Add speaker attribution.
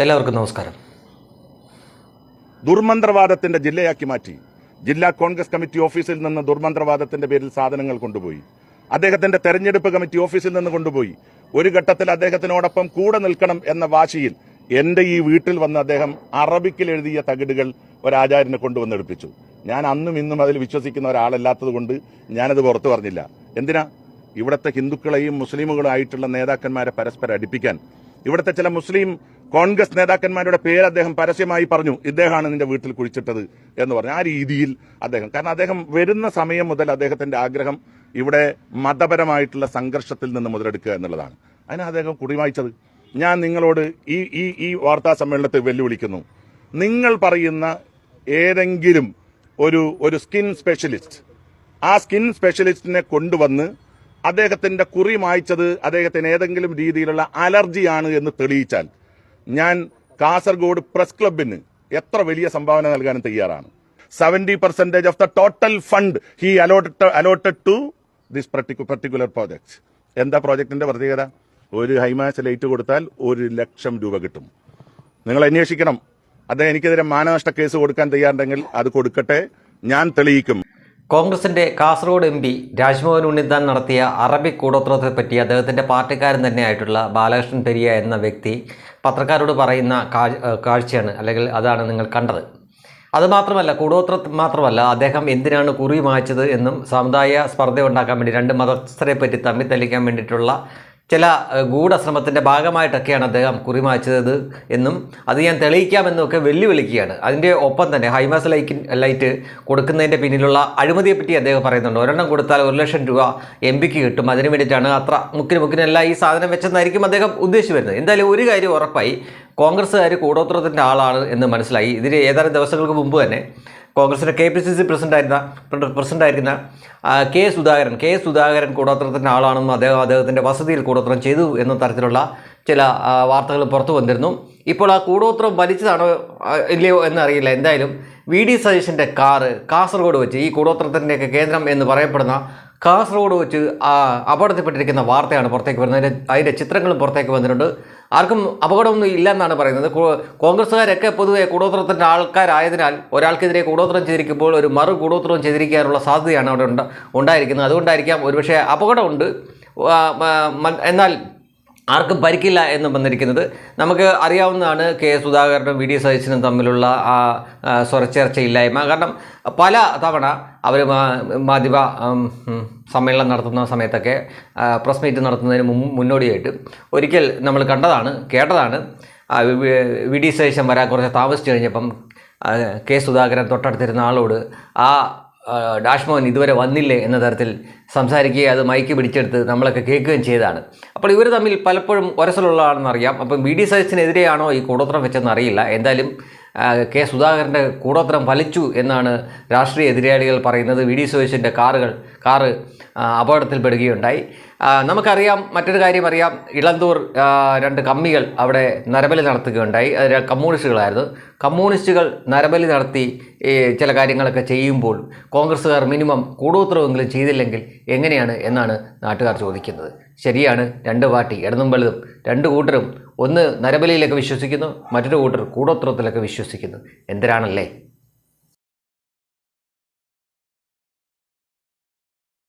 Speaker 1: എല്ലാവർക്കും നമസ്കാരം.
Speaker 2: ദുർമന്ത്രവാദത്തിന്റെ ജില്ലയാക്കി മാറ്റി ജില്ലാ കോൺഗ്രസ് കമ്മിറ്റി ഓഫീസിൽ നിന്ന് ദുർമന്ത്രവാദത്തിന്റെ പേരിൽ സാധനങ്ങൾ കൊണ്ടുപോയി. അദ്ദേഹത്തിന്റെ തെരഞ്ഞെടുപ്പ് കമ്മിറ്റി ഓഫീസിൽ നിന്ന് കൊണ്ടുപോയി. ഒരു ഘട്ടത്തിൽ അദ്ദേഹത്തിനോടൊപ്പം കൂടെ നിൽക്കണം എന്ന വാശിയിൽ എന്റെ ഈ വീട്ടിൽ വന്ന് അദ്ദേഹം അറബിക്കിൽ എഴുതിയ തകിടുകൾ ഒരാചാര്യനെ കൊണ്ടുവന്നെടുപ്പിച്ചു ഞാൻ അന്നും ഇന്നും അതിൽ വിശ്വസിക്കുന്ന ഒരാളല്ലാത്തത് കൊണ്ട് ഞാനത് പുറത്തു പറഞ്ഞില്ല. എന്തിനാ? ഇവിടുത്തെ ഹിന്ദുക്കളെയും മുസ്ലിമുകളും ആയിട്ടുള്ള നേതാക്കന്മാരെ പരസ്പരം അടിപ്പിക്കാൻ. ഇവിടുത്തെ ചില മുസ്ലിം കോൺഗ്രസ് നേതാക്കന്മാരുടെ പേര് അദ്ദേഹം പരസ്യമായി പറഞ്ഞു ഇദ്ദേഹമാണ് നിന്റെ വീട്ടിൽ കുഴിച്ചിട്ടത് എന്ന് പറഞ്ഞു. ആ രീതിയിൽ അദ്ദേഹം കാരണം അദ്ദേഹം വരുന്ന സമയം മുതൽ അദ്ദേഹത്തിന്റെ ആഗ്രഹം ഇവിടെ മതപരമായിട്ടുള്ള സംഘർഷത്തിൽ നിന്ന് മുതലെടുക്കുക എന്നുള്ളതാണ്. അതിന് അദ്ദേഹം കുടിവായിച്ചത്. ഞാൻ നിങ്ങളോട് ഈ ഈ ഈ വാർത്താ സമ്മേളനത്തെ വെല്ലുവിളിക്കുന്നു. നിങ്ങൾ പറയുന്ന ഏതെങ്കിലും ഒരു ഒരു സ്കിൻ സ്പെഷ്യലിസ്റ്റ് ആ സ്കിൻ സ്പെഷ്യലിസ്റ്റിനെ കൊണ്ടുവന്ന് അദ്ദേഹത്തിന്റെ കുറി മായ്ച്ചത് അദ്ദേഹത്തിന് ഏതെങ്കിലും രീതിയിലുള്ള അലർജിയാണ് എന്ന് തെളിയിച്ചാൽ ഞാൻ കാസർഗോഡ് പ്രസ് ക്ലബിന് എത്ര വലിയ സംഭാവന നൽകാനും തയ്യാറാണ്. Seventy percentage of the total fund he allotted allotted to this particular project എന്താ പ്രോജക്ടിന്റെ പ്രത്യേകത? ഒരു ഹൈമാസ് ലൈറ്റ് കൊടുത്താൽ ഒരു ലക്ഷം രൂപ കിട്ടും. നിങ്ങൾ അന്വേഷിക്കണം. അദ്ദേഹം എനിക്കെതിരെ മാനനഷ്ട കേസ് കൊടുക്കാൻ തയ്യാറുണ്ടെങ്കിൽ അത് കൊടുക്കട്ടെ. ഞാൻ തെളിയിക്കും.
Speaker 1: കോൺഗ്രസിന്റെ കാസർഗോഡ് എം പി രാജ്മോഹൻ ഉണ്ണിത്താൻ നടത്തിയ അറബി കൂടോത്രത്തെ പറ്റി അദ്ദേഹത്തിന്റെ പാർട്ടിക്കാരൻ തന്നെയായിട്ടുള്ള ബാലകൃഷ്ണൻ പെരിയ എന്ന വ്യക്തി പത്രക്കാരോട് പറയുന്ന കാഴ്- കാഴ്ചയാണ് അല്ലെങ്കിൽ അതാണ് നിങ്ങൾ കണ്ടത്. അതുമാത്രമല്ല കൂടോത്ര മാത്രമല്ല അദ്ദേഹം എന്തിനാണ് കുറി മായ്ച്ചത് എന്നും സമുദായ സ്പർദ്ധ ഉണ്ടാക്കാൻ വേണ്ടി രണ്ട് മതസ്ഥരെ പറ്റി തമ്മിൽ തെളിക്കാൻ വേണ്ടിയിട്ടുള്ള ചില ഗൂഢശ്രമത്തിന്റെ ഭാഗമായിട്ടൊക്കെയാണ് അദ്ദേഹം കുറിമാച്ചത് എന്നും അത് ഞാൻ തെളിയിക്കാമെന്നൊക്കെ വെല്ലുവിളിക്കുകയാണ്. അതിന്റെ ഒപ്പം തന്നെ ഹൈമാസ് ലൈക്കിൻ ലൈറ്റ് കൊടുക്കുന്നതിന്റെ പിന്നിലുള്ള അഴിമതിയെപ്പറ്റി അദ്ദേഹം പറയുന്നുണ്ട്. ഒരെണ്ണം കൊടുത്താൽ ഒരു ലക്ഷം രൂപ എം പിക്ക് കിട്ടും. അതിന് വേണ്ടിയിട്ടാണ് അത്ര മുക്കിന് മുക്കിനല്ല ഈ സാധനം വെച്ചെന്നായിരിക്കും അദ്ദേഹം ഉദ്ദേശിച്ചു വരുന്നത്. എന്തായാലും ഒരു കാര്യം ഉറപ്പായി കോൺഗ്രസ്സുകാർ കൂടോത്രത്തിന്റെ ആളാണ് എന്ന് മനസ്സിലായി. ഇതിന് ഏതാനും ദിവസങ്ങൾക്ക് മുമ്പ് തന്നെ കോൺഗ്രസിന്റെ കെ പി സി സി പ്രസിഡന്റായിരുന്ന പ്രസിഡന്റായിരിക്കുന്ന കെ സുധാകരൻ കെ സുധാകരൻ കൂടോത്രത്തിന്റെ ആളാണെന്നും അദ്ദേഹം അദ്ദേഹത്തിന്റെ വസതിയിൽ കൂടോത്രം ചെയ്തു എന്ന തരത്തിലുള്ള ചില വാർത്തകൾ പുറത്തു വന്നിരുന്നു. ഇപ്പോൾ ആ കൂടോത്രം വലിച്ചതാണോ ഇല്ലയോ എന്നറിയില്ല. എന്തായാലും വി ഡി സതീശന്റെ കാറ് കാസർഗോഡ് വെച്ച് ഈ കൂടോത്രത്തിന്റെയൊക്കെ കേന്ദ്രം എന്ന് പറയപ്പെടുന്ന കാസർഗോഡ് വെച്ച് അപകടത്തിൽപ്പെട്ടിരിക്കുന്ന വാർത്തയാണ് പുറത്തേക്ക് വരുന്നത്. അതിന്റെ ചിത്രങ്ങളും പുറത്തേക്ക് വന്നിട്ടുണ്ട്. ആർക്കും അപകടമൊന്നും ഇല്ലെന്നാണ് പറയുന്നത്. കോൺഗ്രസ്സുകാരൊക്കെ പൊതുവെ കൂടോത്രത്തിന്റെ ആൾക്കാരായതിനാൽ ഒരാൾക്കെതിരെ കൂടോത്രം ചെയ്തിരിക്കുമ്പോൾ ഒരു മറു കൂടോത്രം ചെയ്തിരിക്കാനുള്ള സാധ്യതയാണ് അവിടെ ഉണ്ടായിരിക്കുന്നത്. അതുകൊണ്ടായിരിക്കാം ഒരുപക്ഷെ അപകടമുണ്ട്. എന്നാൽ ആർക്കും പരിക്കില്ല എന്ന് വന്നിരിക്കുന്നത്. നമുക്ക് അറിയാവുന്നതാണ് കെ സുധാകരനും വി ഡി സതീശനും തമ്മിലുള്ള ആ സ്വരച്ചേർച്ചയില്ലായ്മ. കാരണം പല തവണ അവർ മാധ്യമ സമ്മേളനം നടത്തുന്ന സമയത്തൊക്കെ പ്രസ് മീറ്റ് നടത്തുന്നതിന് മുന്നോടിയായിട്ട് ഒരിക്കൽ നമ്മൾ കണ്ടതാണ് കേട്ടതാണ്. വി- ഡി സതീശൻ വരാൻ കുറച്ച് താമസിച്ചു കഴിഞ്ഞപ്പം കെ സുധാകരൻ തൊട്ടടുത്തിരുന്ന ആളോട് ആ, ഡാഷ്മോൻ ഇതുവരെ വന്നില്ലേ എന്ന തരത്തിൽ സംസാരിക്കുകയും അത് മൈക്ക് പിടിച്ചെടുത്ത് നമ്മളൊക്കെ കേൾക്കുകയും ചെയ്തതാണ്. അപ്പോൾ ഇവർ തമ്മിൽ പലപ്പോഴും ഒരസലുള്ളതാണെന്ന് അറിയാം. അപ്പം വി ഡി സജസിനെതിരെയാണോ ഈ കൂടോത്രം വെച്ചെന്ന് അറിയില്ല. എന്തായാലും കെ സുധാകരന്റെ കൂടോത്രം വലിച്ചു എന്നാണ് രാഷ്ട്രീയ എതിരാളികൾ പറയുന്നത്. വി ഡി സുരേഷിന്റെ കാറുകൾ കാറ് അപകടത്തിൽപ്പെടുകയുണ്ടായി. നമുക്കറിയാം മറ്റൊരു കാര്യം അറിയാം. ഇളന്തൂർ രണ്ട് കമ്മികൾ അവിടെ നരബലി നടത്തുകയുണ്ടായി. അത് കമ്മ്യൂണിസ്റ്റുകളായിരുന്നു. കമ്മ്യൂണിസ്റ്റുകൾ നരബലി നടത്തി ചില കാര്യങ്ങളൊക്കെ ചെയ്യുമ്പോൾ കോൺഗ്രസ്സുകാർ മിനിമം കൂടോത്രമെങ്കിലും ചെയ്തില്ലെങ്കിൽ എങ്ങനെയാണ് എന്നാണ് നാട്ടുകാർ ചോദിക്കുന്നത്. ശരിയാണ്. രണ്ട് പാർട്ടി ഇടതും വലുതും. രണ്ട് കൂട്ടരും ഒന്ന് നരബലിയിലൊക്കെ വിശ്വസിക്കുന്നു മറ്റൊരു കൂട്ടർ കൂടോത്രത്തിലൊക്കെ വിശ്വസിക്കുന്നു. എന്തിനാണല്ലേ?